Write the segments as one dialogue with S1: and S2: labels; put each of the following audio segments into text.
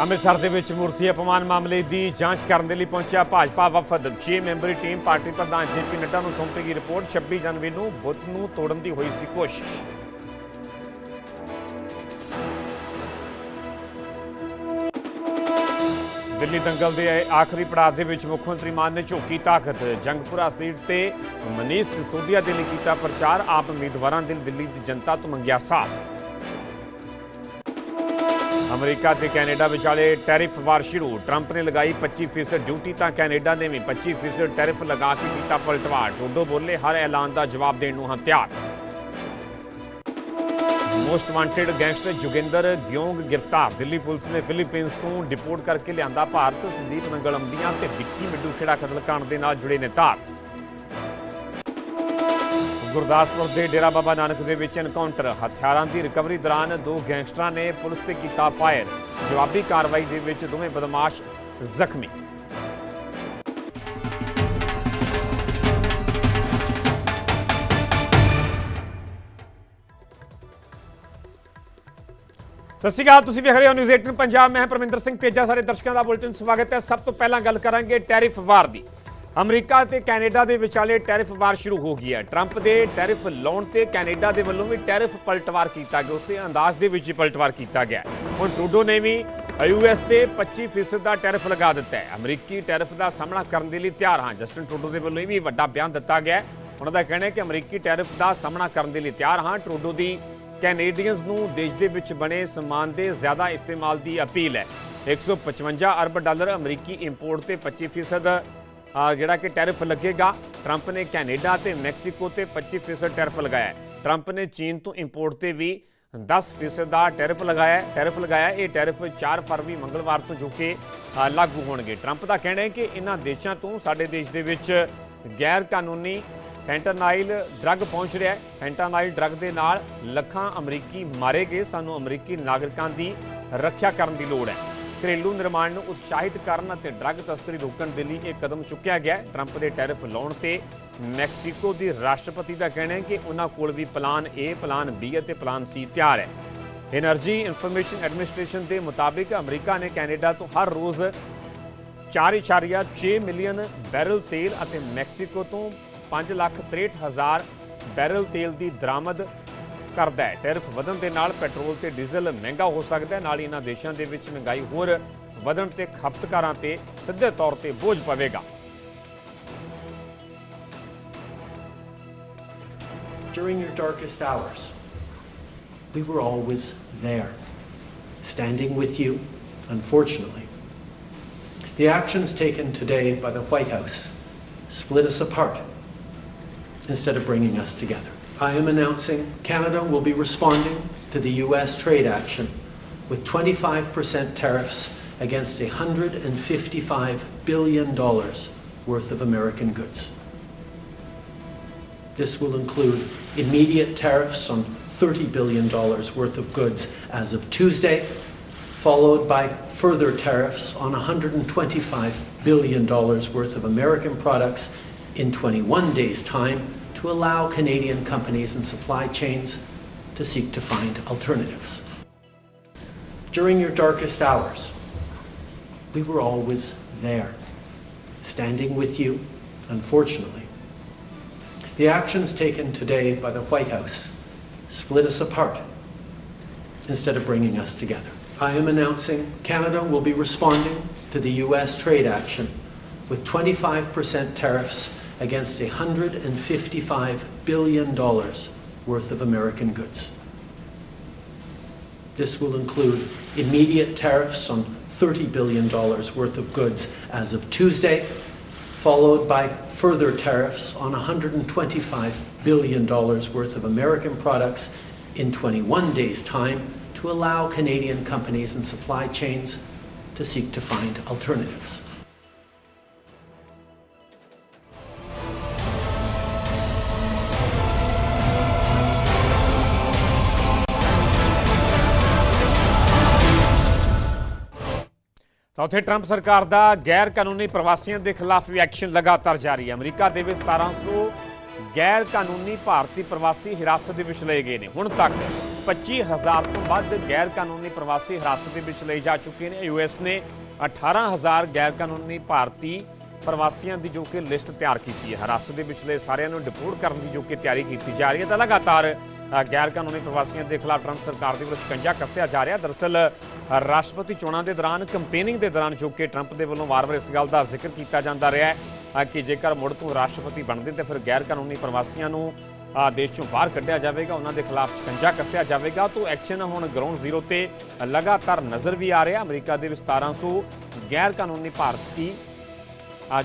S1: ਅੰਮ੍ਰਿਤਸਰ ਦੇ ਵਿੱਚ ਮੂਰਤੀ ਅਪਮਾਨ ਮਾਮਲੇ ਦੀ ਜਾਂਚ ਕਰਨ ਦੇ ਲਈ ਪਹੁੰਚਿਆ ਭਾਜਪਾ ਵਫਦ। 6 ਮੈਂਬਰੀ ਟੀਮ ਪਾਰਟੀ ਪ੍ਰਧਾਨ ਜੇਪੀ ਨੱਡਾ ਨੂੰ ਸੌਂਪੇਗੀ ਰਿਪੋਰਟ। 26 ਜਨਵਰੀ ਨੂੰ ਬੁੱਤ ਨੂੰ ਤੋੜਨ ਦੀ ਹੋਈ ਸੀ ਕੋਸ਼ਿਸ਼। ਦਿੱਲੀ ਦੰਗਲ ਦੇ ਆਖਰੀ ਪੜਾਅ ਦੇ ਵਿੱਚ ਮੁੱਖ ਮੰਤਰੀ ਮਾਨ ਨੇ ਝੋਕੀ ਤਾਕਤ। ਜੰਗਪੁਰਾ ਸੀਟ ਤੇ ਮਨੀਸ਼ ਸਿਸੋਦੀਆ ਦੇ ਲਈ ਕੀਤਾ ਪ੍ਰਚਾਰ। ਆਪ ਉਮੀਦਵਾਰਾਂ ਦੇ ਦਿੱਲੀ ਦੀ ਜਨਤਾ ਤੋਂ ਮੰਗਿਆ ਸਾਥ। ਅਮਰੀਕਾ ਤੇ ਕੈਨੇਡਾ ਵਿਚਾਲੇ ਟੈਰਿਫ ਵਾਰ ਸ਼ੁਰੂ। ਟਰੰਪ ਨੇ ਲਗਾਈ 25% ਡਿਊਟੀ ਤਾਂ ਕੈਨੇਡਾ ਨੇ ਵੀ। 25% ਟੈਰਿਫ ਲਗਾ ਕੇ ਕੀਤਾ ਪਲਟਵਾਰ। ਟੋਡੋ ਬੋਲੇ ਹਰ ਐਲਾਨ ਦਾ ਜਵਾਬ ਦੇਣ ਨੂੰ ਹਾਂ ਤਿਆਰ। Most wanted gangster Joginder Gyong ਗ੍ਰਿਫਤਾਰ। ਦਿੱਲੀ ਪੁਲਿਸ ਨੇ ਫਿਲੀਪੀਨਸ ਤੋਂ ਡਿਪੋਰਟ ਕਰਕੇ ਲਿਆਂਦਾ ਭਾਰਤ। ਸੰਦੀਪ ਨੰਗਲੰਬੀਆਂ ਤੇ ਵਿੱਕੀ ਮਿੱਡੂ ਖੇੜਾ ਕਤਲकांड ਦੇ ਨਾਲ ਜੁੜੇ ਨੇ ਤਾਰ। ਗੁਰਦਾਸਪੁਰ ਦੇ ਡੇਰਾ ਬਾਬਾ ਨਾਨਕ ਦੇ ਵਿੱਚ ਐਨਕਾਊਂਟਰ ਹਥਿਆਰਾਂ ਦੀ ਰਿਕਵਰੀ ਦੌਰਾਨ ਦੋ ਗੈਂਗਸਟਰਾਂ ਨੇ ਪੁਲਿਸ ਤੇ ਕੀਤਾ ਫਾਇਰ। ਜਵਾਬੀ ਕਾਰਵਾਈ ਦੇ ਵਿੱਚ ਦੋਵੇਂ ਬਦਮਾਸ਼ ਜ਼ਖਮੀ। ਸਤਿ ਸ਼੍ਰੀ ਅਕਾਲ, ਤੁਸੀਂ ਵੇਖ ਰਹੇ ਹੋ ਨਿਊਜ਼ 18 ਪੰਜਾਬ। ਮੈਂ ਹਾਂ ਪਰਮਿੰਦਰ ਸਿੰਘ ਤੇਜਾ ਸਾਰੇ ਦਰਸ਼ਕਾਂ ਦਾ ਬੁਲੇਟਿਨ ਸਵਾਗਤ ਹੈ। ਸਭ ਤੋਂ ਪਹਿਲਾਂ ਗੱਲ ਕਰਾਂਗੇ ਟੈਰਿਫ ਵਾਰ ਦੀ। ਅਮਰੀਕਾ ਤੇ ਕੈਨੇਡਾ ਦੇ ਵਿਚਾਲੇ ਟੈਰਿਫ ਵਾਰ ਸ਼ੁਰੂ ਹੋ ਗਈ ਹੈ। ਟਰੰਪ ਦੇ ਟੈਰਿਫ ਲਾਉਣ ਤੇ ਕੈਨੇਡਾ ਦੇ ਵੱਲੋਂ ਵੀ ਟੈਰਿਫ ਪਲਟਵਾਰ ਕੀਤਾ ਗਿਆ। ਉਸੇ ਅੰਦਾਜ਼ ਦੇ ਵਿੱਚ ਪਲਟਵਾਰ ਕੀਤਾ ਗਿਆ ਹੁਣ ਟਰੂਡੋ ਨੇ ਵੀ ਯੂਐਸ ਤੇ 25% ਦਾ ਟੈਰਿਫ ਲਗਾ ਦਿੱਤਾ ਹੈ। ਅਮਰੀਕੀ ਟੈਰਿਫ ਦਾ ਸਾਹਮਣਾ ਕਰਨ ਦੇ ਲਈ ਤਿਆਰ ਹਾਂ। ਜਸਟਨ ਟਰੂਡੋ ਦੇ ਵੱਲੋਂ ਇਹ ਵੀ ਵੱਡਾ ਬਿਆਨ ਦਿੱਤਾ ਗਿਆ ਉਹਨਾਂ ਦਾ ਕਹਿਣਾ ਹੈ ਕਿ ਅਮਰੀਕੀ ਟੈਰਿਫ ਦਾ ਸਾਹਮਣਾ ਕਰਨ ਦੇ ਲਈ ਤਿਆਰ ਹਾਂ। ਟਰੂਡੋ ਦੀ ਕੈਨੇਡੀਅਨਸ ਨੂੰ ਦੇਸ਼ ਦੇ ਵਿੱਚ ਬਣੇ ਸਮਾਨ ਦੇ ਜ਼ਿਆਦਾ ਇਸਤੇਮਾਲ ਦੀ ਅਪੀਲ ਹੈ। 155 ਅਰਬ ਡਾਲਰ ਅਮਰੀਕੀ ਇੰਪੋਰਟ ਤੇ 25% ਜਿਹੜਾ ਕਿ ਟੈਰਿਫ ਲੱਗੇਗਾ। ਟਰੰਪ ਨੇ ਕੈਨੇਡਾ ਤੇ ਮੈਕਸੀਕੋ ਤੇ 25% ਟੈਰਿਫ ਲਗਾਇਆ ਹੈ। ਟਰੰਪ ਨੇ ਚੀਨ ਤੋਂ ਇੰਪੋਰਟ ਤੇ ਵੀ 10% ਦਾ ਟੈਰਿਫ ਲਗਾਇਆ ਹੈ। ਟੈਰਿਫ ਲਗਾਇਆ, ਇਹ ਟੈਰਿਫ 4 ਫਰਵਰੀ ਮੰਗਲਵਾਰ ਤੋਂ ਜੋ ਕਿ ਲਾਗੂ ਹੋਣਗੇ। ਟਰੰਪ ਦਾ ਕਹਿਣਾ ਹੈ ਕਿ ਇਹਨਾਂ ਦੇਸ਼ਾਂ ਤੋਂ ਸਾਡੇ ਦੇਸ਼ ਦੇ ਵਿੱਚ ਗੈਰ ਕਾਨੂੰਨੀ ਫੈਂਟਾਨਾਈਲ ਡਰੱਗ ਪਹੁੰਚ ਰਿਹਾ ਹੈ। ਫੈਂਟਾਨਾਈਲ ਡਰੱਗ ਦੇ ਨਾਲ ਲੱਖਾਂ ਅਮਰੀਕੀ ਮਾਰੇ ਗਏ। ਸਾਨੂੰ ਅਮਰੀਕੀ ਨਾਗਰਿਕਾਂ ਦੀ ਰੱਖਿਆ ਕਰਨ ਦੀ ਲੋੜ ਹੈ। ਘਰੇਲੂ ਨਿਰਮਾਣ ਨੂੰ ਉਤਸ਼ਾਹਿਤ ਕਰਨ ਅਤੇ ਡਰੱਗ ਤਸਕਰੀ ਰੋਕਣ ਦੇ ਲਈ ਇਹ ਕਦਮ ਚੁੱਕਿਆ ਗਿਆ ਟਰੰਪ ਦੇ ਟੈਰਿਫ ਲਾਉਣ ਤੇ ਮੈਕਸੀਕੋ ਦੀ ਰਾਸ਼ਟਰਪਤੀ ਦਾ ਕਹਿਣਾ ਹੈ ਕਿ ਉਹਨਾਂ ਕੋਲ ਵੀ ਪਲਾਨ ਏ ਪਲਾਨ ਬੀ ਅਤੇ ਪਲਾਨ ਸੀ ਤਿਆਰ ਹੈ। એનર્ਜੀ ਇਨਫੋਰਮੇਸ਼ਨ ਐਡਮਿਨਿਸਟ੍ਰੇਸ਼ਨ ਦੇ ਮੁਤਾਬਿਕ ਅਮਰੀਕਾ ਨੇ ਕੈਨੇਡਾ ਤੋਂ ਹਰ ਰੋਜ਼ 4.6 ਮਿਲੀਅਨ ਬੈਰਲ ਤੇਲ ਅਤੇ ਮੈਕਸੀਕੋ ਤੋਂ 5,63,000 ਬੈਰਲ ਤੇਲ ਦੀ ਦਰਾਮਦ ਕਰਦਾ ਹੈ ਟੈਰਿਫ ਵਧਣ ਦੇ ਨਾਲ ਪੈਟਰੋਲ ਤੇ ਡੀਜ਼ਲ ਮਹਿੰਗਾ ਹੋ ਸਕਦਾ ਹੈ ਨਾਲ ਹੀ ਇਹਨਾਂ ਦੇਸ਼ਾਂ ਦੇ ਵਿੱਚ ਮਹਿੰਗਾਈ ਹੋਰ ਵਧਣ ਤੇ ਖਪਤਕਾਰਾਂ ਤੇ ਸਿੱਧੇ ਤੌਰ ਤੇ ਬੋਝ ਪਵੇਗਾ
S2: During your darkest hours, we were always there, standing with you, unfortunately. The actions taken today by the White House split us apart instead of bringing us together. I am announcing Canada will be responding to the US trade action with 25% tariffs against $155 billion worth of American goods. This will include immediate tariffs on $30 billion worth of goods as of Tuesday, followed by further tariffs on $125 billion worth of American products in 21 days' time to allow Canadian companies and supply chains to seek to find alternatives. During your darkest hours, we were always there, standing with you, unfortunately. The actions taken today by the White House split us apart instead of bringing us together. I am announcing Canada will be responding to the US trade action with 25% tariffs against $155 billion worth of American goods. This will include immediate tariffs on $30 billion worth of goods as of Tuesday, followed by further tariffs on $125 billion worth of American products in 21 days' time to allow Canadian companies and supply chains to seek to find alternatives.
S1: ਤਾਂ ਉੱਥੇ Trump ਸਰਕਾਰ ਦਾ ਗੈਰ ਕਾਨੂੰਨੀ ਪ੍ਰਵਾਸੀਆਂ ਦੇ ਖਿਲਾਫ ਵੀ action ਲਗਾਤਾਰ ਜਾਰੀ ਹੈ। ਅਮਰੀਕਾ ਦੇ ਵਿੱਚ 1700 ਗੈਰ ਕਾਨੂੰਨੀ ਭਾਰਤੀ ਪ੍ਰਵਾਸੀ ਹਿਰਾਸਤ ਦੇ ਵਿੱਚ ਲਏ ਗਏ ਨੇ। ਹੁਣ ਤੱਕ 25000 ਤੋਂ ਵੱਧ ਗੈਰ ਕਾਨੂੰਨੀ ਪ੍ਰਵਾਸੀ ਹਿਰਾਸਤ ਦੇ ਵਿੱਚ ਲਏ ਜਾ ਚੁੱਕੇ ਨੇ। ਯੂਐਸ ਨੇ 18000 ਗੈਰ ਕਾਨੂੰਨੀ ਭਾਰਤੀ ਪ੍ਰਵਾਸੀਆਂ ਦੀ ਜੋ ਕਿ ਲਿਸਟ ਤਿਆਰ ਕੀਤੀ ਹੈ। ਹਿਰਾਸਤ ਦੇ ਵਿਚਲੇ ਸਾਰਿਆਂ ਨੂੰ ਡਿਪੋਰਟ ਕਰਨ ਦੀ ਜੋ ਕਿ ਤਿਆਰੀ ਕੀਤੀ ਜਾ ਰਹੀ ਹੈ ਤਾਂ ਲਗਾਤਾਰ ਗੈਰ ਕਾਨੂੰਨੀ ਪ੍ਰਵਾਸੀਆਂ ਦੇ ਖਿਲਾਫ ਟਰੰਪ ਸਰਕਾਰ ਦੇ ਵੱਲੋਂ ਸ਼ਿਕੰਜਾ ਕੱਸਿਆ ਜਾ ਰਿਹਾ। ਦਰਅਸਲ, ਰਾਸ਼ਟਰਪਤੀ ਚੋਣਾਂ ਦੇ ਦੌਰਾਨ, ਕੰਪੇਨਿੰਗ ਦੇ ਦੌਰਾਨ ਜੋ ਕਿ ਟਰੰਪ ਦੇ ਵੱਲੋਂ ਵਾਰ-ਵਾਰ ਇਸ ਗੱਲ ਦਾ ਜ਼ਿਕਰ ਕੀਤਾ ਜਾਂਦਾ ਰਿਹਾ ਹੈ ਕਿ ਜੇਕਰ ਮੁੜ ਤੋਂ ਰਾਸ਼ਟਰਪਤੀ ਬਣਦੇ ਤਾਂ ਫਿਰ ਗੈਰ ਕਾਨੂੰਨੀ ਪ੍ਰਵਾਸੀਆਂ ਨੂੰ ਦੇਸ਼ ਚੋਂ ਬਾਹਰ ਕੱਢਿਆ ਜਾਵੇਗਾ, ਉਹਨਾਂ ਦੇ ਖਿਲਾਫ ਸ਼ਿਕੰਜਾ ਕੱਸਿਆ ਜਾਵੇਗਾ। ਤੋਂ ਐਕਸ਼ਨ ਹੁਣ ਗਰਾਊਂਡ ਜ਼ੀਰੋ ਤੇ ਲਗਾਤਾਰ ਨਜ਼ਰ ਵੀ ਆ ਰਿਹਾ। ਅਮਰੀਕਾ ਦੇ ਵਿੱਚ 1700 ਗੈਰ ਕਾਨੂੰਨੀ ਭਾਰਤੀ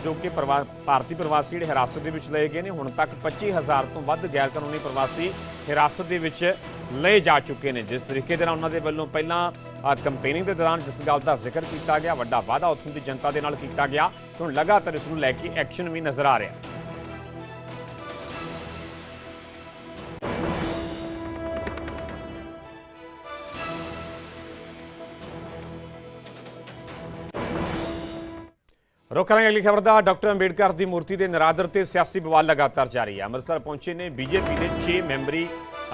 S1: ਜੋ ਕਿ ਪ੍ਰਵਾ- ਭਾਰਤੀ ਪ੍ਰਵਾਸੀ ਜਿਹੜੇ ਹਿਰਾਸਤ ਦੇ ਵਿੱਚ ਲਏ ਗਏ ਨੇ, ਹੁਣ ਤੱਕ 25000 ਤੋਂ ਵੱਧ ਗੈਰ ਕਾਨੂੰਨੀ ਪ੍ਰਵਾਸੀ ਹਿਰਾਸਤ ਦੇ ਵਿੱਚ ਲਏ ਜਾ ਚੁੱਕੇ ਨੇ। ਜਿਸ ਤਰੀਕੇ ਦੇ ਨਾਲ ਉਹਨਾਂ ਦੇ ਵੱਲੋਂ ਪਹਿਲਾਂ ਕੰਪੇਨਿੰਗ ਦੇ ਦੌਰਾਨ ਜਿਸ ਗੱਲ ਦਾ ਜ਼ਿਕਰ ਕੀਤਾ ਗਿਆ, ਵੱਡਾ ਵਾਅਦਾ ਉੱਥੋਂ ਦੀ ਜਨਤਾ ਦੇ ਨਾਲ ਕੀਤਾ ਗਿਆ, ਹੁਣ ਲਗਾਤਾਰ ਇਸ ਨੂੰ ਲੈ ਕੇ ਐਕਸ਼ਨ ਵੀ ਨਜ਼ਰ ਆ ਰਿਹਾ। ਰੁਕ ਕਰਾਂਗੇ ਅਗਲੀ ਖਬਰ ਦਾ ਡਾਕਟਰ ਅੰਬੇਡਕਰ ਦੀ ਮੂਰਤੀ ਦੇ ਨਿਰਾਦਰ ਤੇ ਸਿਆਸੀ ਬਵਾਲ ਲਗਾਤਾਰ ਜਾਰੀ ਹੈ। ਅੰਮ੍ਰਿਤਸਰ ਪਹੁੰਚੇ ਨੇ ਬੀਜੇਪੀ ਦੇ 6 ਮੈਂਬਰੀ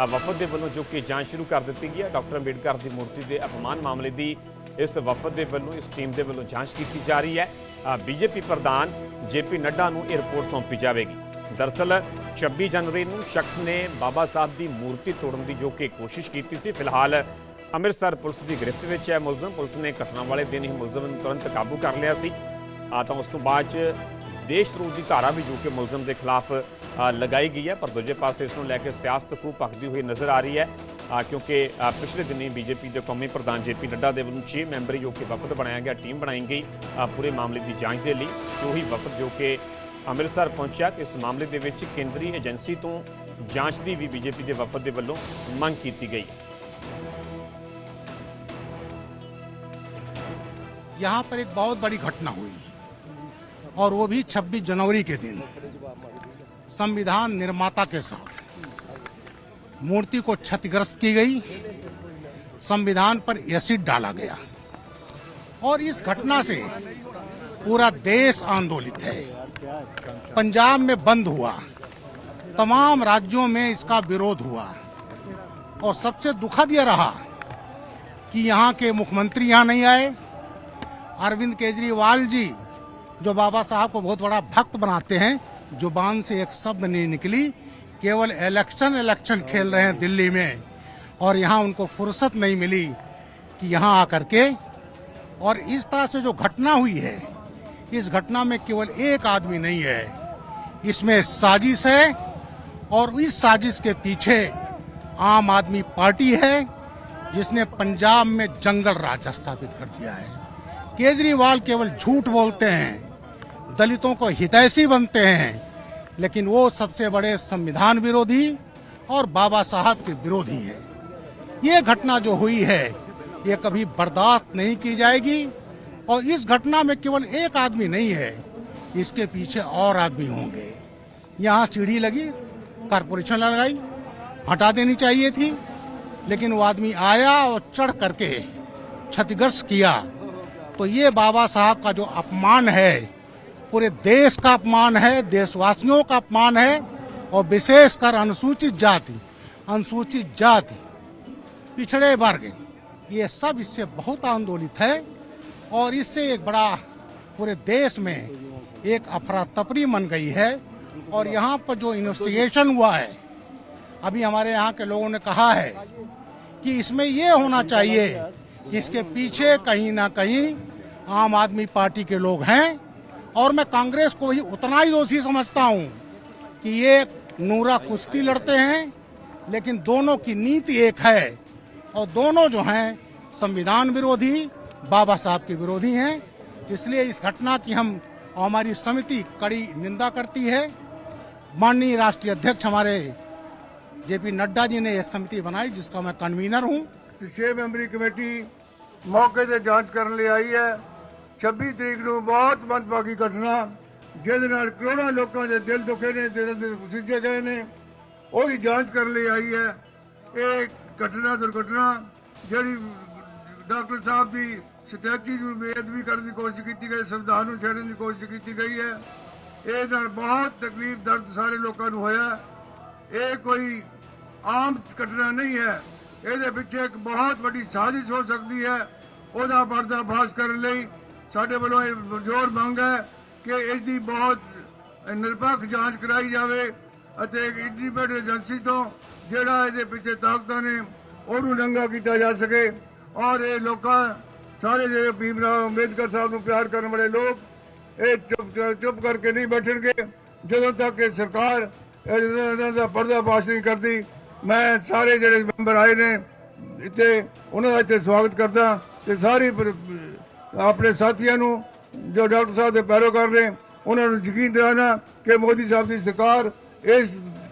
S1: ਵਫਦ ਦੇ ਵੱਲੋਂ ਜੋ ਕਿ ਜਾਂਚ ਸ਼ੁਰੂ ਕਰ ਦਿੱਤੀ ਗਈ ਹੈ। ਡਾਕਟਰ ਅੰਬੇਡਕਰ ਦੀ ਮੂਰਤੀ ਦੇ ਅਪਮਾਨ ਮਾਮਲੇ ਦੀ ਇਸ ਵਫਦ ਦੇ ਵੱਲੋਂ ਇਸ ਟੀਮ ਦੇ ਵੱਲੋਂ ਜਾਂਚ ਕੀਤੀ ਜਾ ਰਹੀ ਹੈ। ਅ, ਬੀਜੇਪੀ ਪ੍ਰਧਾਨ ਜੇਪੀ ਨੱਡਾ ਨੂੰ ਇਹ ਰਿਪੋਰਟ ਸੌਂਪੀ ਜਾਵੇਗੀ। ਦਰਅਸਲ 26 ਜਨਵਰੀ ਨੂੰ ਸ਼ਖਸ ਨੇ ਬਾਬਾ ਸਾਹਿਬ ਦੀ ਮੂਰਤੀ ਤੋੜਨ ਦੀ ਜੋ ਕਿ ਕੋਸ਼ਿਸ਼ ਕੀਤੀ ਸੀ ਫਿਲਹਾਲ ਅੰਮ੍ਰਿਤਸਰ ਪੁਲਿਸ ਦੀ ਗ੍ਰਿਫਤ ਵਿੱਚ ਹੈ ਮੁਲਜ਼ਮ। ਪੁਲਿਸ ਨੇ ਘਟਨਾ ਵਾਲੇ ਦਿਨ ਹੀ ਮੁਲਜ਼ਮ ਨੂੰ ਤੁਰੰਤ ਕਾਬੂ ਕਰ ਲਿਆ ਸੀ। ਆ ਤਾਂ ਉਸ ਤੋਂ ਬਾਅਦ ਚ ਦੇਸ਼ ਵਿਰੋਧ ਦੀ ਧਾਰਾ ਵੀ ਜੋ ਕਿ ਮੁਲਜ਼ਮ ਦੇ ਖਿਲਾਫ ਅ, ਲਗਾਈ ਗਈ ਹੈ ਪਰ ਦੂਜੇ ਪਾਸੇ ਇਸ ਨੂੰ ਲੈ ਕੇ ਸਿਆਸਤ ਖੂਬ ਭਖਦੀ ਹੋਈ ਨਜ਼ਰ ਆ ਰਹੀ ਹੈ ਅ, ਕਿਉਂਕਿ ਅ, ਪਿਛਲੇ ਦਿਨੀ ਬੀਜੇਪੀ ਦੇ ਕੌਮੀ ਪ੍ਰਧਾਨ ਜੇਪੀ ਨੱਡਾ ਦੇ ਵੱਲੋਂ 6 ਮੈਂਬਰੀ ਜੋ ਕਿ ਵਫਦ ਬਣਾਇਆ ਗਿਆ ਟੀਮ ਬਣਾਈ ਗਈ ਅ, ਪੂਰੇ ਮਾਮਲੇ ਦੀ ਜਾਂਚ ਦੇ ਲਈ ਤੇ ਉਹੀ ਵਫਦ ਜੋ ਕਿ ਅੰਮ੍ਰਿਤਸਰ ਪਹੁੰਚਿਆ ਤੇ ਇਸ ਮਾਮਲੇ ਦੇ ਵਿੱਚ ਕੇਂਦਰੀ ਏਜੰਸੀ ਤੋਂ ਜਾਂਚ ਦੀ ਵੀ ਬੀਜੇਪੀ ਦੇ ਵਫਦ ਦੇ ਵੱਲੋਂ ਮੰਗ ਕੀਤੀ ਗਈ ਹੈ
S3: यहाँ पर एक बहुत बड़ी घटना हुई और वो भी 26 जनवरी के दिन। संविधान निर्माता के साथ। मूर्ति को क्षतिग्रस्त की गई। संविधान पर एसिड डाला गया। और इस घटना से पूरा देश आंदोलित है। पंजाब में बंद हुआ। तमाम राज्यों में इसका विरोध हुआ। और सबसे दुखद यह रहा कि यहाँ के मुख्यमंत्री यहाँ नहीं आए। अरविंद केजरीवाल जी जो बाबा साहब को बहुत बड़ा भक्त बनाते हैं, ज़ुबान से एक शब्द नहीं निकली, केवल इलेक्शन इलेक्शन खेल रहे हैं दिल्ली में। और यहाँ उनको फुर्सत नहीं मिली कि यहाँ आकर के, और इस तरह से जो घटना हुई है, इस घटना में केवल एक आदमी नहीं है। इसमें साजिश है, और इस साजिश के पीछे आम आदमी पार्टी है, जिसने पंजाब में जंगल राज स्थापित कर दिया है। केजरीवाल केवल झूठ बोलते हैं दलितों को हितैषी बनते हैं, लेकिन वो सबसे बड़े संविधान विरोधी और बाबा साहब के विरोधी हैं। ये घटना जो हुई है, ये कभी बर्दाश्त नहीं की जाएगी, और इस घटना में केवल एक आदमी नहीं है, इसके पीछे और आदमी होंगे। यहाँ सीढ़ी लगी, कारपोरेशन लगाई, हटा देनी चाहिए थी, लेकिन वो आदमी आया और चढ़ करके क्षतिग्रस्त किया। तो ये बाबा साहब का जो अपमान है पूरे देश का अपमान है, देशवासियों का अपमान है और विशेषकर अनुसूचित जाति अनुसूचित जाति पिछड़े वर्ग, ये सब इससे बहुत आंदोलित है और इससे एक बड़ा पूरे देश में एक अफरा तफरी मन गई है और यहाँ पर जो इन्वेस्टिगेशन हुआ है, अभी हमारे यहाँ के लोगों ने कहा है कि इसमें ये होना चाहिए कि इसके पीछे कहीं ना कहीं आम आदमी पार्टी के लोग हैं और मैं कांग्रेस को ही उतना ही दोषी समझता हूँ कि ये नूरा कुश्ती लड़ते हैं, लेकिन दोनों की नीति एक है और दोनों जो हैं, संविधान विरोधी, बाबा साहब के विरोधी हैं। इसलिए इस घटना की हम और हमारी समिति कड़ी निंदा करती है। माननीय राष्ट्रीय अध्यक्ष हमारे जेपी नड्डा जी ने यह समिति बनाई, जिसका मैं कन्वीनर हूँ।
S4: छह मेंबरी कमेटी मौके से जाँच करने आई है। 26 ਤਰੀਕ ਨੂੰ ਬਹੁਤ ਮੰਦਭਾਗੀ ਘਟਨਾ, ਜਿਹਦੇ ਨਾਲ ਕਰੋੜਾਂ ਲੋਕਾਂ ਦੇ ਦਿਲ ਦੁਖੇ ਨੇ, ਦਿਲ ਦੇ ਸਿੱਜੇ ਗਏ ਨੇ। ਉਹਦੀ ਜਾਂਚ ਕਰਨ ਲਈ ਆਈ ਹੈ। ਇਹ ਘਟਨਾ, ਦੁਰਘਟਨਾ, ਜਿਹੜੀ ਡਾਕਟਰ ਸਾਹਿਬ ਦੀ ਸਟੈਚੂ ਨੂੰ ਬੇਅਦਬੀ ਕਰਨ ਦੀ ਕੋਸ਼ਿਸ਼ ਕੀਤੀ ਗਈ, ਸੰਵਿਧਾਨ ਨੂੰ ਛੇੜਨ ਦੀ ਕੋਸ਼ਿਸ਼ ਕੀਤੀ ਗਈ ਹੈ। ਇਹ ਨਾਲ ਬਹੁਤ ਤਕਲੀਫ ਦਰਦ ਸਾਰੇ ਲੋਕਾਂ ਨੂੰ ਹੋਇਆ। ਇਹ ਕੋਈ ਆਮ ਘਟਨਾ ਨਹੀਂ ਹੈ। ਇਹਦੇ ਪਿੱਛੇ ਇੱਕ ਬਹੁਤ ਵੱਡੀ ਸਾਜ਼ਿਸ਼ ਹੋ ਸਕਦੀ ਹੈ। ਉਹਦਾ ਪਰਦਾਫਾਸ਼ ਕਰਨ ਲਈ ਸਾਡੇ ਵੱਲੋਂ ਇਹ ਜ਼ੋਰ ਮੰਗ ਹੈ ਕਿ ਇਸ ਦੀ ਬਹੁਤ ਨਿਰਪੱਖ ਜਾਂਚ ਕਰਾਈ ਜਾਵੇ ਅਤੇ ਇੱਕ ਇੰਡੀਪੈਂਡੈਂਟ ਏਜੰਸੀ ਤੋਂ ਜਿਹੜਾ ਇਹਦੇ ਪਿੱਛੇ ਤਾਕਤਾਂ ਨੇ, ਉਹਨੂੰ ਨੰਗਾ ਕੀਤਾ ਜਾ ਸਕੇ। ਔਰ ਇਹ ਲੋਕਾਂ, ਸਾਰੇ ਜਿਹੜੇ ਭੀਮ ਰਾਓ ਅੰਬੇਦਕਰ ਸਾਹਿਬ ਨੂੰ ਪਿਆਰ ਕਰਨ ਵਾਲੇ ਲੋਕ, ਇਹ ਚੁੱਪ ਚੁੱਪ ਕਰਕੇ ਨਹੀਂ ਬੈਠਣਗੇ। ਜਦੋਂ ਤੱਕ ਇਹ ਸਰਕਾਰ ਇਹਨਾਂ ਇਹਨਾਂ ਦਾ ਪਰਦਾਫਾਸ਼ ਨਹੀਂ ਕਰਦੀ, ਮੈਂ ਸਾਰੇ ਜਿਹੜੇ ਮੈਂਬਰ ਆਏ ਨੇ, ਇੱਥੇ, ਉਹਨਾਂ ਦਾ ਇੱਥੇ ਸਵਾਗਤ ਕਰਦਾ ਤੇ ਸਾਰੀ ਆਪਣੇ ਸਾਥੀਆਂ ਨੂੰ, ਜੋ ਡਾਕਟਰ ਸਾਹਿਬ ਦੇ ਪੈਰੋਕਾਰ ਨੇ ਉਹਨਾਂ ਨੂੰ ਯਕੀਨ ਦਿਲਾਣਾ ਕਿ ਮੋਦੀ ਸਾਹਿਬ ਦੀ ਸਰਕਾਰ ਇਸ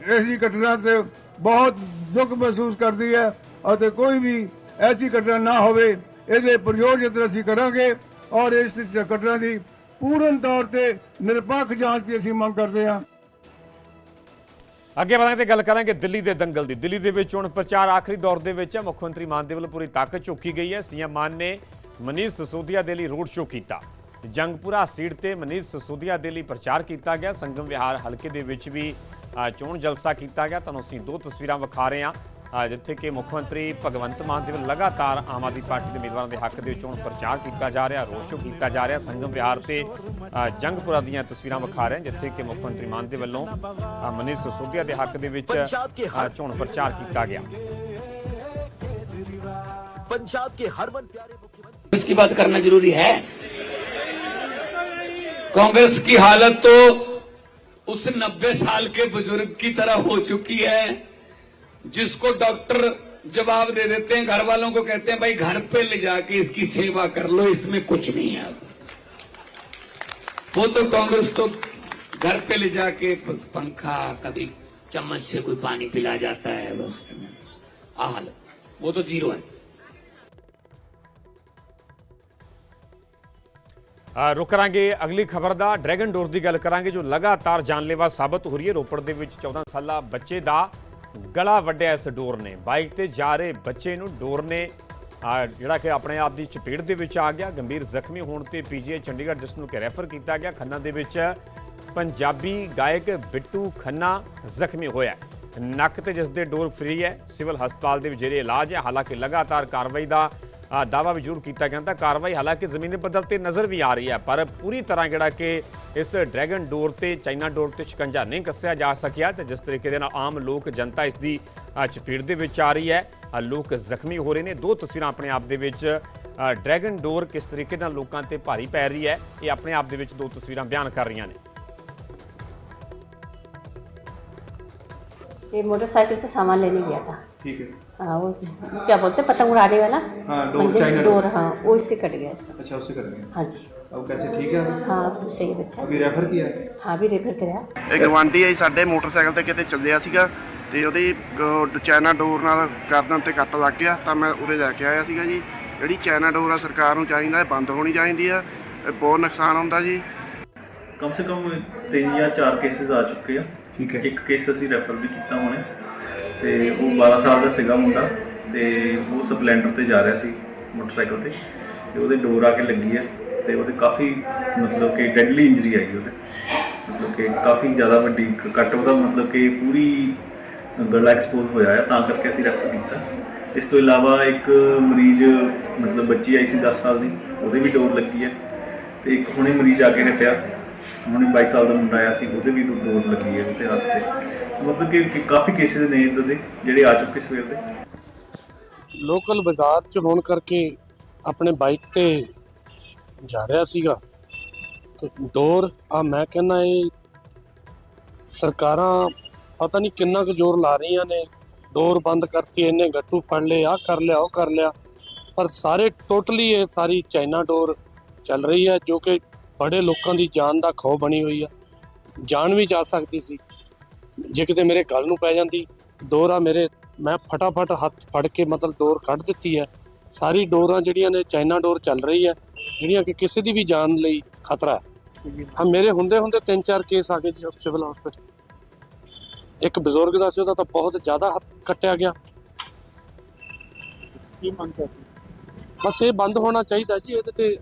S4: ਐਸੀ ਘਟਨਾ ਤੇ ਬਹੁਤ ਦੁੱਖ ਮਹਿਸੂਸ ਕਰਦੀ ਹੈ ਅਤੇ ਕੋਈ ਵੀ ਐਸੀ ਘਟਨਾ ਨਾ ਹੋਵੇ। ਇਹਦੇ ਪ੍ਰਯੋਗ ਯਤਨ ਅਸੀਂ ਕਰਾਂਗੇ ਔਰ ਇਸ ਘਟਨਾ ਦੀ ਪੂਰਨ ਤੌਰ ਤੇ ਨਿਰਪੱਖ ਜਾਂਚ ਦੀ ਅਸੀਂ ਮੰਗ ਕਰਦੇ ਹਾਂ।
S1: ਅੱਗੇ ਵਧਾਂਗੇ ਤੇ ਗੱਲ ਕਰਾਂਗੇ ਦਿੱਲੀ ਦੇ ਦੰਗਲ ਦੀ। ਦਿੱਲੀ ਦੇ ਵਿੱਚ ਹੁਣ ਪ੍ਰਚਾਰ ਆਖਰੀ ਦੌਰ ਦੇ ਵਿੱਚ ਹੈ। ਮੁੱਖ ਮੰਤਰੀ ਮਾਨ ਦੇ ਵੱਲੋਂ ਪੂਰੀ ਤਾਕਤ ਝੋਕੀ ਗਈ ਹੈ। ਸੀਐਮ ਮਾਨ ਨੇ ਮਨੀਸ਼ ਸਸੋਦੀਆ ਦੇ ਲਈ ਰੋਡ ਸ਼ੋਅ ਕੀਤਾ। ਜੰਗਪੁਰਾ ਸੀਟ ਤੇ ਮਨੀਸ਼ ਸਸੋਦੀਆ ਦੇ ਲਈ ਪ੍ਰਚਾਰ ਕੀਤਾ ਗਿਆ। ਸੰਗਮ ਵਿਹਾਰ ਹਲਕੇ ਦੇ ਵਿੱਚ ਵੀ ਚੋਣ ਜਲਸਾ ਕੀਤਾ ਗਿਆ। ਤੁਹਾਨੂੰ ਅਸੀਂ ਦੋ ਤਸਵੀਰਾਂ ਵਿਖਾ ਰਹੇ ਹਾਂ ਜਿੱਥੇ ਕਿ ਮੁੱਖ ਮੰਤਰੀ ਭਗਵੰਤ ਮਾਨ ਦੇ ਵੱਲੋਂ ਲਗਾਤਾਰ ਆਮ ਆਦਮੀ ਪਾਰਟੀ ਦੇ ਉਮੀਦਵਾਰਾਂ ਦੇ ਹੱਕ ਦੇ ਚੋਣ ਪ੍ਰਚਾਰ ਕੀਤਾ ਜਾ ਰਿਹਾ ਰੋਡ ਸ਼ੋਅ ਕੀਤਾ ਜਾ ਰਿਹਾ। ਸੰਗਮ ਵਿਹਾਰ ਤੇ ਜੰਗਪੁਰਾ ਦੀਆਂ ਤਸਵੀਰਾਂ ਵਿਖਾ ਰਹੇ ਹਾਂ ਜਿੱਥੇ ਕਿ ਮੁੱਖ ਮੰਤਰੀ ਮਾਨ ਦੇ ਵੱਲੋਂ ਮਨੀਸ਼ ਸਸੋਦੀਆ ਦੇ ਹੱਕ ਦੇ ਵਿੱਚ ਚੋਣ ਪ੍ਰਚਾਰ ਕੀਤਾ ਗਿਆ।
S5: ਪੰਜਾਬ ਕੇ ਹਰਮਨ ਪਿਆਰੇ ਮੁੱਖ
S6: कांग्रेस की बात करना ज़रूरी है। कांग्रेस की हालत तो उस नब्बे साल के बुज़ुर्ग की तरह हो चुकी है, जिसको डॉक्टर जवाब दे देते हैं घर वालों को कहते हैं, भाई, घर पे ले जाके इसकी सेवा कर लो, इसमें कुछ नहीं है वो तो कांग्रेस तो घर पे ले जाके पंखा, कभी चम्मच से कोई पानी पिला जाता है आ हालत वो तो ज़ीरो है।
S1: ਰੁਕ ਕਰਾਂਗੇ ਅਗਲੀ ਖਬਰ ਦਾ। ਡਰੈਗਨ ਡੋਰ ਦੀ ਗੱਲ ਕਰਾਂਗੇ, ਜੋ ਲਗਾਤਾਰ ਜਾਨਲੇਵਾ ਸਾਬਤ ਹੋ ਰਹੀ ਹੈ। ਰੋਪੜ ਦੇ ਵਿੱਚ 14 ਸਾਲਾ ਬੱਚੇ ਦਾ ਗਲਾ ਵੱਢਿਆ ਇਸ ਡੋਰ ਨੇ। ਬਾਈਕ ਤੇ ਜਾ ਰਹੇ ਬੱਚੇ ਨੂੰ ਡੋਰ ਨੇ ਜਿਹੜਾ ਕਿ ਆਪਣੇ ਆਪ ਦੀ ਚਪੇੜ ਦੇ ਵਿੱਚ ਆ ਗਿਆ। ਗੰਭੀਰ ਜ਼ਖਮੀ ਹੋਣ ਤੇ ਪੀਜੀਆਈ ਚੰਡੀਗੜ੍ਹ, ਜਿਸ ਨੂੰ ਕਿ ਰੈਫਰ ਕੀਤਾ ਗਿਆ। ਖੰਨਾ ਦੇ ਵਿੱਚ ਪੰਜਾਬੀ ਗਾਇਕ ਬਿੱਟੂ ਖੰਨਾ ਜ਼ਖਮੀ ਹੋਇਆ ਨੱਕ ਤੇ ਜਿਸ ਦੇ ਡੋਰ ਫਰੀ ਹੈ, ਸਿਵਲ ਹਸਪਤਾਲ ਦੇ ਵਿੱਚ ਜਿਹੜੇ ਇਲਾਜ ਹੈ, ਹਾਲਾਂਕਿ ਲਗਾਤਾਰ ਕਾਰਵਾਈ ਦਾ ਅ, ਦਾਅਵਾ ਵੀ ਜ਼ਰੂਰ ਕੀਤਾ ਗਿਆ ਤਾਂ ਕਾਰਵਾਈ ਹਾਲਾਂਕਿ ਜ਼ਮੀਨੀ ਪੱਧਰ ਤੇ ਨਜ਼ਰ ਵੀ ਆ ਰਹੀ ਹੈ ਪਰ ਪੂਰੀ ਤਰ੍ਹਾਂ ਜਿਹੜਾ ਕਿ ਇਸ ਡਰੈਗਨ ਡੋਰ ਤੇ ਚਾਈਨਾ ਡੋਰ ਤੇ ਸ਼ਿਕੰਜਾ ਨਹੀਂ ਕੱਸਿਆ ਜਾ ਸਕਿਆ ਤੇ ਜਿਸ ਤਰੀਕੇ ਦੇ ਨਾਲ ਆਮ ਲੋਕ ਜਨਤਾ ਇਸ ਦੀ ਚਪੇੜ ਦੇ ਵਿੱਚ ਆ ਰਹੀ ਹੈ। ਲੋਕ ਜ਼ਖਮੀ ਹੋ ਰਹੇ ਨੇ। ਦੋ ਤਸਵੀਰਾਂ ਆਪਣੇ ਆਪ ਦੇ ਵਿੱਚ ਡਰੈਗਨ ਡੋਰ ਕਿਸ ਤਰੀਕੇ ਨਾਲ ਲੋਕਾਂ ਤੇ ਭਾਰੀ ਪੈ ਰਹੀ ਹੈ ਇਹ ਆਪਣੇ ਆਪ ਦੇ ਵਿੱਚ ਦੋ ਤਸਵੀਰਾਂ ਬਿਆਨ ਕਰ ਰਹੀਆਂ ਨੇ।
S7: ये मोटरसाइकिल से सामान लेने गया था
S8: ठीक है
S7: हाँ वो क्या बोलते हैं, पतंग उड़ाने वाला
S8: हाँ, डोर,
S7: मंदिर-
S8: चाइना
S7: डोर
S8: डोर।
S7: हाँ वो इससे कट गया इसका
S8: अच्छा उससे कर गए
S7: हाँ जी
S8: अब कैसे ठीक है
S7: हाँ अब सही है बच्चा
S8: अभी रेफर किया है
S7: हाँ भी रेफर कराया
S9: ਇਹ ਗਵਾਂਢੀ ਹੈ ਜੀ ਸਾਡੇ ਮੋਟਰਸਾਈਕਲ ਤੇ ਕਿਤੇ ਚੱਲਿਆ ਸੀਗਾ ਤੇ ਉਹਦੀ ਅਹ, ਚਾਈਨਾ ਡੋਰ ਨਾਲ ਗਰਦਨ ਤੇ ਕੱਟ ਲੱਗ ਗਿਆ ਤਾਂ ਮੈਂ ਉਰੇ ਲੈ ਕੇ ਆਇਆ ਸੀਗਾ ਜੀ ਜਿਹੜੀ ਚਾਈਨਾ ਡੋਰ ਆ ਸਰਕਾਰ ਨੂੰ ਚਾਹੀਦਾ ਹੈ ਬੰਦ ਹੋਣੀ ਚਾਹੀਦੀ ਆ ਇਹ ਬਹੁਤ ਨੁਕਸਾਨ ਹੁੰਦਾ ਜੀ
S10: ਕਮ ਸੇ ਕਮ ਤਿੰਨ ਜਾਂ ਚਾਰ ਕੇਸਿਸ ਆ ਚੁੱਕੇ ਆ
S8: ਠੀਕ ਹੈ।
S10: ਇੱਕ ਕੇਸ ਅਸੀਂ ਰੈਫਰ ਵੀ ਕੀਤਾ ਹੁਣੇ ਤੇ ਉਹ 12 ਸਾਲ ਦਾ ਸੀਗਾ ਮੁੰਡਾ ਤੇ ਉਹ ਸਪਲੈਂਡਰ ਤੇ ਜਾ ਰਿਹਾ ਸੀ ਮੋਟਰਸਾਈਕਲ ਤੇ ਤੇ ਉਹਦੇ ਡੋਰ ਆ ਕੇ ਲੱਗੀ ਹੈ ਤੇ ਉਹਦੇ ਕਾਫੀ ਮਤਲਬ ਕਿ ਡੈਡਲੀ ਇੰਜਰੀ ਆਈ ਉਹਦੇ। ਮਤਲਬ ਕਿ ਕਾਫੀ ਜ਼ਿਆਦਾ ਵੱਡੀ ਕੱਟ ਉਹਦਾ ਮਤਲਬ ਕਿ ਪੂਰੀ ਗਲਾ ਐਕਸਪੋਜ਼ ਹੋਇਆ ਹੈ ਤਾਂ ਕਰਕੇ ਅਸੀਂ ਰੈਫਰ ਕੀਤਾ। ਇਸ ਤੋਂ ਇਲਾਵਾ ਇੱਕ ਮਰੀਜ਼ ਮਤਲਬ ਬੱਚੀ ਆਈ ਸੀ 10 ਸਾਲ ਦੀ, ਉਹਦੇ ਵੀ ਡੋਰ ਲੱਗੀ ਹੈ ਤੇ ਇੱਕ ਹੁਣੇ ਮਰੀਜ਼ ਆ ਕੇ ਹਟਿਆ ਹੁਣੇ 22 ਸਾਲ ਦਾ ਮੁੰਡਾ ਆਇਆ ਸੀ, ਉਹਦੇ ਵੀ ਡੋਰ ਲੱਗੀ ਹੈ ਉਹਦੇ ਹੱਥ ਤੇ। ਮਤਲਬ ਕਿ ਕਾਫੀ ਕੇਸਿਸ ਨੇ ਇਦਾਂ ਦੇ, ਜਿਹੜੇ ਆ ਚੁੱਕੇ ਸਵੇਰ ਦੇ।
S11: ਲੋਕਲ ਬਾਜ਼ਾਰ 'ਚ ਹੋਣ ਕਰਕੇ ਆਪਣੇ ਬਾਈਕ ਤੇ ਜਾ ਰਿਹਾ ਸੀਗਾ। ਤੇ ਡੋਰ ਆ ਮੈਂ ਕਹਿੰਦਾ ਇਹ ਸਰਕਾਰਾਂ ਪਤਾ ਨਹੀਂ ਕਿੰਨਾ ਕੁ ਜ਼ੋਰ ਲਾ ਰਹੀਆਂ ਨੇ। ਡੋਰ ਬੰਦ ਕਰਤੀ ਇਹਨੇ ਗੱਟੂ ਫੜ ਲਏ ਆ ਕਰ ਲਿਆ, ਉਹ ਕਰ ਲਿਆ। ਪਰ ਸਾਰੇ ਟੋਟਲੀ ਇਹ ਸਾਰੀ ਚਾਈਨਾ ਡੋਰ ਚੱਲ ਰਹੀ ਹੈ, ਜੋ ਕਿ ਬੜੇ ਲੋਕਾਂ ਦੀ ਜਾਨ ਦਾ ਖੌਅ ਬਣੀ ਹੋਈ ਆ। ਜਾਨ ਵੀ ਜਾ ਸਕਦੀ ਸੀ। ਜੇ ਕਿਤੇ ਮੇਰੇ ਗਲ ਨੂੰ ਪੈ ਜਾਂਦੀ ਡੋਰ ਮੇਰੇ ਮੈਂ ਫਟਾਫਟ ਹੱਥ ਫੜ ਕੇ ਮਤਲਬ ਡੋਰ ਕੱਢ ਦਿੱਤੀ ਹੈ। ਸਾਰੀ ਡੋਰਾਂ ਜਿਹੜੀਆਂ ਨੇ ਚਾਈਨਾ ਡੋਰ ਚੱਲ ਰਹੀ ਹੈ ਜਿਹੜੀਆਂ ਕਿ ਕਿਸੇ ਦੀ ਵੀ ਜਾਨ ਲਈ ਖਤਰਾ ਹੈ। ਹਾਂ ਮੇਰੇ ਹੁੰਦੇ ਹੁੰਦੇ ਤਿੰਨ ਚਾਰ ਕੇਸ ਆ ਗਏ ਜੀ ਸਿਵਲ ਹਸਪੀਟਲ। ਇੱਕ ਬਜ਼ੁਰਗ ਦਾ ਸੀ ਉਹਦਾ ਤਾਂ ਬਹੁਤ ਜ਼ਿਆਦਾ ਹੱਥ ਕੱਟਿਆ ਗਿਆ। ਬਸ ਇਹ ਬੰਦ ਹੋਣਾ ਚਾਹੀਦਾ ਜੀ ਇਹਦੇ ਤੇ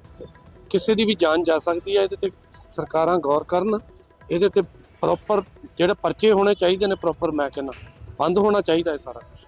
S11: ਕਿਸੇ ਦੀ ਵੀ ਜਾਨ ਜਾ ਸਕਦੀ ਹੈ, ਇਹਦੇ ਤੇ ਸਰਕਾਰਾਂ ਗੌਰ ਕਰਨ, ਇਹਦੇ ਤੇ ਪ੍ਰੋਪਰ ਜਿਹੜੇ ਪਰਚੇ ਹੋਣੇ ਚਾਹੀਦੇ ਨੇ ਪ੍ਰੋਪਰ ਮੈਂ ਕਹਿੰਦਾ, ਬੰਦ ਹੋਣਾ ਚਾਹੀਦਾ ਹੈ ਸਾਰਾ ਕੁਛ।